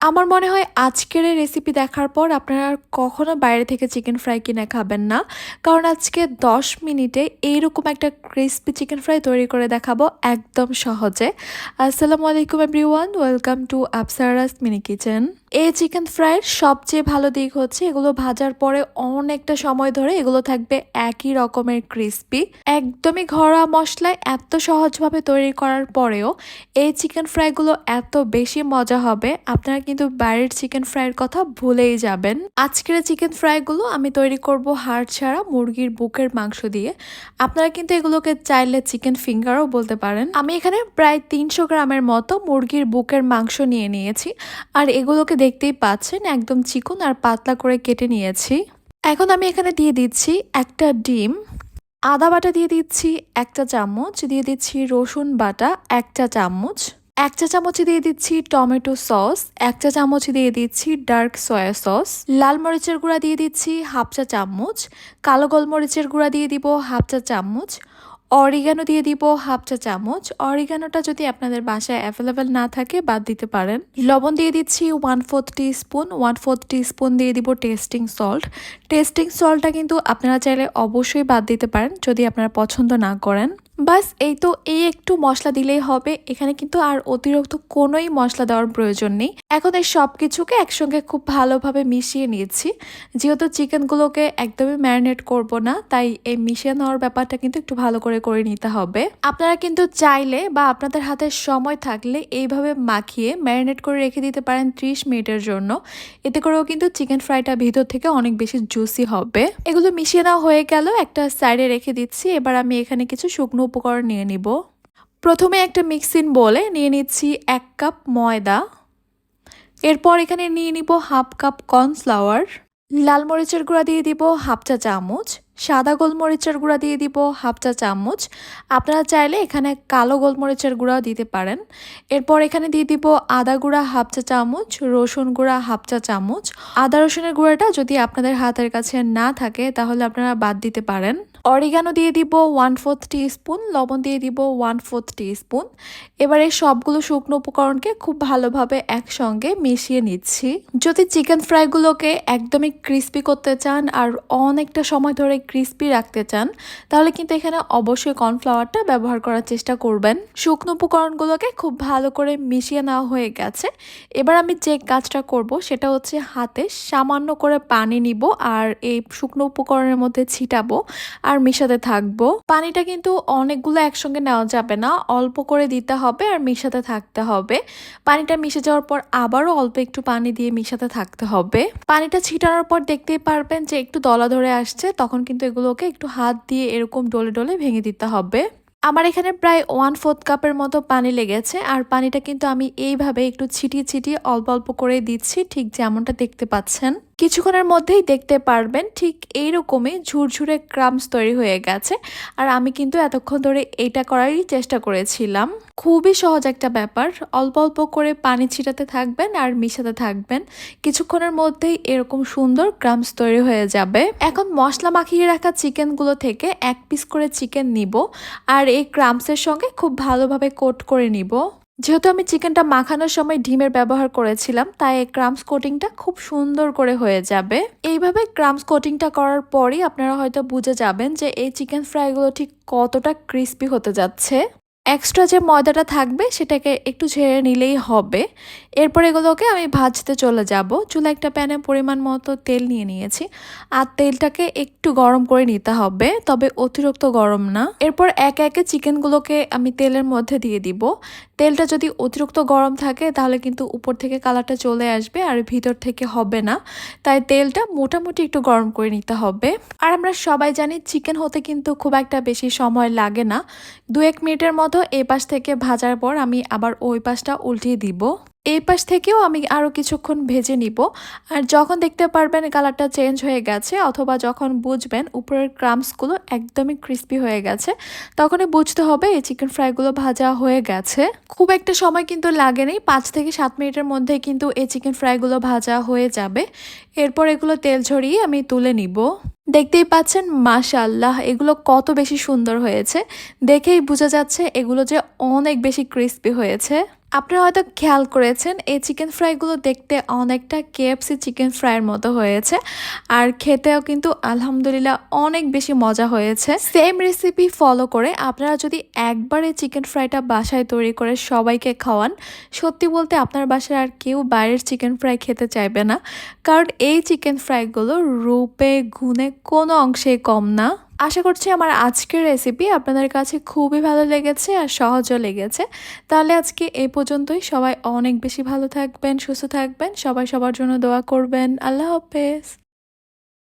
আমার মনে হয় আজকের এই রেসিপি দেখার পর আপনারা কখনো বাইরে থেকে চিকেন ফ্রাই কিনে খাবেন না। কারণ আজকে 10 মিনিটে এইরকম একটা ক্রিসপি চিকেন ফ্রাই তৈরি করে দেখাবো একদম সহজে। আসসালামু আলাইকুম everyone welcome to Apsaras mini kitchen এই চিকেন ফ্রাইয়ের সবচেয়ে ভালো দিক হচ্ছে এগুলো ভাজার পরে অনেকটা সময় ধরে এগুলো থাকবে একই রকমের ক্রিসপি একদমই ঘরোয়া মশলায় এত সহজভাবে তৈরি করার পরেও এই চিকেন ফ্রাইগুলো এত বেশি মজা হবে। আপনারা কিন্তু বাইরের চিকেন ফ্রাইয়ের কথা ভুলেই যাবেন। আজকের চিকেন ফ্রাইগুলো আমি তৈরি করব হাড় ছাড়া মুরগির বুকের মাংস দিয়ে। আপনারা কিন্তু এগুলোকে চাইলে চিকেন ফিঙ্গারও বলতে পারেন। আমি এখানে প্রায় তিনশো গ্রামের মতো মুরগির বুকের মাংস নিয়ে নিয়েছি। আর এগুলোকে দেখতেই পাচ্ছেন, একদম চিকন আর পাতলা করে কেটে নিয়েছি। এখন আমি এখানে দিয়ে দিচ্ছি একটা ডিম। আদা বাটা দিয়ে দিচ্ছি একটা চামচ, দিয়ে দিচ্ছি রসুন বাটা একটা চামচ। এক চা চামচ দিয়ে দিচ্ছি টমেটো সস, এক চা চামচ দিয়ে দিচ্ছি ডার্ক সয়া সস, লাল মরিচের গুঁড়া দিয়ে দিচ্ছি হাফ চা চামচ, কালো গোলমরিচের গুঁড়া দিয়ে দিব হাফ চা চামচ, অরিগানো দিয়ে দিব হাফ চা চামচ। অরিগানোটা যদি আপনাদের বাসায় অ্যাভেলেবেল না থাকে, বাদ দিতে পারেন। লবণ দিয়ে দিচ্ছি one fourth teaspoon one fourth teaspoon দিয়ে দিব টেস্টিং সল্ট টেস্টিং সল্টটা কিন্তু আপনারা চাইলে অবশ্যই বাদ দিতে পারেন, যদি আপনারা পছন্দ না করেন। বাস, এই তো এই একটু মশলা দিলেই হবে। এখানে কিন্তু আর অতিরিক্ত কোনোই মশলা দেওয়ার প্রয়োজন নেই। এখন এই সব কিছুকে একসঙ্গে খুব ভালোভাবে মিশিয়ে নিয়েছি যেহেতু চিকেনগুলোকে একদমই ম্যারিনেট করব না, তাই এই মিশিয়ে নেওয়ার ব্যাপারটা কিন্তু একটু ভালো করে করে নিতে হবে। আপনারা কিন্তু চাইলে বা আপনাদের হাতে সময় থাকলে এইভাবে মাখিয়ে ম্যারিনেট করে রেখে দিতে পারেন ত্রিশ মিনিটের জন্য। এতে করেও কিন্তু চিকেন ফ্রাইটা ভিতর থেকে অনেক বেশি জুসি হবে। এগুলো মিশিয়ে নেওয়া হয়ে গেল, একটা সাইডে রেখে দিচ্ছি। এবার আমি এখানে কিছু শুকনো উপকরণ নিয়ে নিব। প্রথমে একটা মিক্সিং বলে নিয়ে নিচ্ছি এক কাপ ময়দা। এরপর এখানে নিয়ে নিব হাফ কাপ কর্নফ্লাওয়ার। লাল মরিচের গুঁড়া দিয়ে দিব হাফ চা চামচ। সাদা গোলমরিচের গুঁড়া দিয়ে দিব হাফ চা চামচ। আপনারা চাইলে এখানে কালো গোলমরিচের গুঁড়াও দিতে পারেন। এরপর এখানে দিয়ে দিব আদা গুঁড়া হাফ চা চামচ, রসুন গুঁড়া হাফ চা চামচ। আদা রসুনের গুঁড়াটা যদি আপনাদের হাতের কাছে না থাকে, তাহলে আপনারা বাদ দিতে পারেন। অরিগানো দিয়ে দিব ওয়ান ফোর্থ টি স্পুন লবণ দিয়ে দিব ওয়ান ফোর্থ টি স্পুন এবারে সবগুলো শুকনো উপকরণকে খুব ভালোভাবে একসঙ্গে মিশিয়ে নিচ্ছি। যদি চিকেন ফ্রাইগুলোকে একদমই ক্রিস্পি করতে চান আর অনেকটা সময় ধরে ক্রিস্পি রাখতে চান, তাহলে কিন্তু এখানে অবশ্যই কর্নফ্লাওয়ারটা ব্যবহার করার চেষ্টা করবেন। শুকনো উপকরণগুলোকে খুব ভালো করে মিশিয়ে নেওয়া হয়ে গেছে। এবার আমি যে কাজটা করব সেটা হচ্ছে হাতে সামান্য করে পানি নিব আর এই শুকনো উপকরণের মধ্যে ছিটাবো। আর মিশাতে থাকব। পানিটা কিন্তু অনেকগুলো একসঙ্গে নেওয়া যাবে না। অল্প করে দিতে হবে আর মিশাতে থাকতে হবে। পানিটা মিশে যাওয়ার পর আবারও অল্প একটু পানি দিয়ে মিশাতে থাকতে হবে। পানিটা ছিটানোর পর দেখতেই পারবেন যে একটু দলা ধরে আসছে। তখন কিন্তু এগুলোকে একটু হাত দিয়ে এরকম ডলে ডলে ভেঙে দিতে হবে। আমার এখানে প্রায় ওয়ান ফোর্থ কাপের মতো পানি লেগেছে। আর পানিটা কিন্তু আমি এইভাবে একটু ছিটিয়ে ছিটিয়ে অল্প অল্প করে দিচ্ছি। ঠিক যেমনটা দেখতে পাচ্ছেন। কিছুক্ষণের মধ্যেই দেখতে পারবেন ঠিক এইরকমই ঝুরঝুরে ক্রামস তৈরি হয়ে গেছে। আর আমি কিন্তু এতক্ষণ ধরে এটা করারই চেষ্টা করেছিলাম। খুবই সহজ একটা ব্যাপার। অল্প অল্প করে পানি ছিটাতে থাকবেন আর মিশাতে থাকবেন। কিছুক্ষণের মধ্যেই এরকম সুন্দর ক্রামস তৈরি হয়ে যাবে। এখন মশলা মাখিয়ে রাখা চিকেনগুলো থেকে এক পিস করে চিকেন নিব। আর এই ক্রামসের সঙ্গে খুব ভালোভাবে কোট করে নিব। যেহেতু আমি চিকেনটা মাখানোর সময় ডিমের ব্যবহার করেছিলাম, তাই এই ক্রামস কোটিংটা খুব সুন্দর করে হয়ে যাবে। এইভাবে ক্রামস কোটিংটা করার পরই আপনারা হয়তো বুঝে যাবেন যে এই চিকেন ফ্রাইগুলো ঠিক কতটা ক্রিস্পি হতে যাচ্ছে। এক্সট্রা যে ময়দাটা থাকবে, সেটাকে একটু ঝেড়ে নিলেই হবে। এরপর এগুলোকে আমি ভাজতে চলে যাব। চুলা একটা প্যানে পরিমাণ মতো তেল নিয়ে নিয়েছি। আর তেলটাকে একটু গরম করে নিতে হবে, তবে অতিরিক্ত গরম না। এরপর একে একে চিকেনগুলোকে আমি তেলের মধ্যে দিয়ে দিব। তেলটা যদি অতিরিক্ত গরম থাকে, তাহলে কিন্তু উপর থেকে কালারটা চলে আসবে আর ভিতর থেকে হবে না। তাই তেলটা মোটামুটি একটু গরম করে নিতে হবে। আর আমরা সবাই জানি, চিকেন হতে কিন্তু খুব একটা বেশি সময় লাগে না। দু এক মিনিটের মতো এই পাশ থেকে ভাজার পর আমি আবার ওই পাশটা উল্টিয়ে দিব। এই পাশ থেকেও আমি আরও কিছুক্ষণ ভেজে নিব। আর যখন দেখতে পারবেন কালারটা চেঞ্জ হয়ে গেছে অথবা যখন বুঝবেন উপরের ক্রামসগুলো একদমই ক্রিস্পি হয়ে গেছে, তখনই বুঝতে হবে এই চিকেন ফ্রাইগুলো ভাজা হয়ে গেছে। খুব একটা সময় কিন্তু লাগেনি, পাঁচ থেকে সাত মিনিটের মধ্যে কিন্তু এই চিকেন ফ্রাইগুলো ভাজা হয়ে যাবে। এরপর এগুলো তেল ঝরিয়ে আমি তুলে নিব। দেখতেই পাচ্ছেন মাশাল্লাহ এগুলো কত বেশি সুন্দর হয়েছে। দেখেই বোঝা যাচ্ছে এগুলো যে অনেক বেশি ক্রিস্পি হয়েছে। আপনারা হয়তো খেয়াল করেছেন, এই চিকেন ফ্রাইগুলো দেখতে অনেকটা কেএফসি চিকেন ফ্রাইয়ের মতো হয়েছে। আর খেতেও কিন্তু আলহামদুলিল্লাহ অনেক বেশি মজা হয়েছে। সেম রেসিপি ফলো করে আপনারা যদি একবার এই চিকেন ফ্রাইটা বাসায় তৈরি করে সবাইকে খাওয়ান, সত্যি বলতে আপনার বাসায় আর কেউ বাইরের চিকেন ফ্রাই খেতে চাইবে না। কারণ এই চিকেন ফ্রাইগুলো রূপে, গুণে কোনো অংশেই কম না। আশা করছি আমার আজকের রেসিপি আপনাদের কাছে খুবই ভালো লেগেছে আর সহজও লেগেছে। তাহলে আজকে এ পর্যন্তই। সবাই অনেক বেশি ভালো থাকবেন, সুস্থ থাকবেন। সবাই সবার জন্য দোয়া করবেন। আল্লাহ হাফেজ।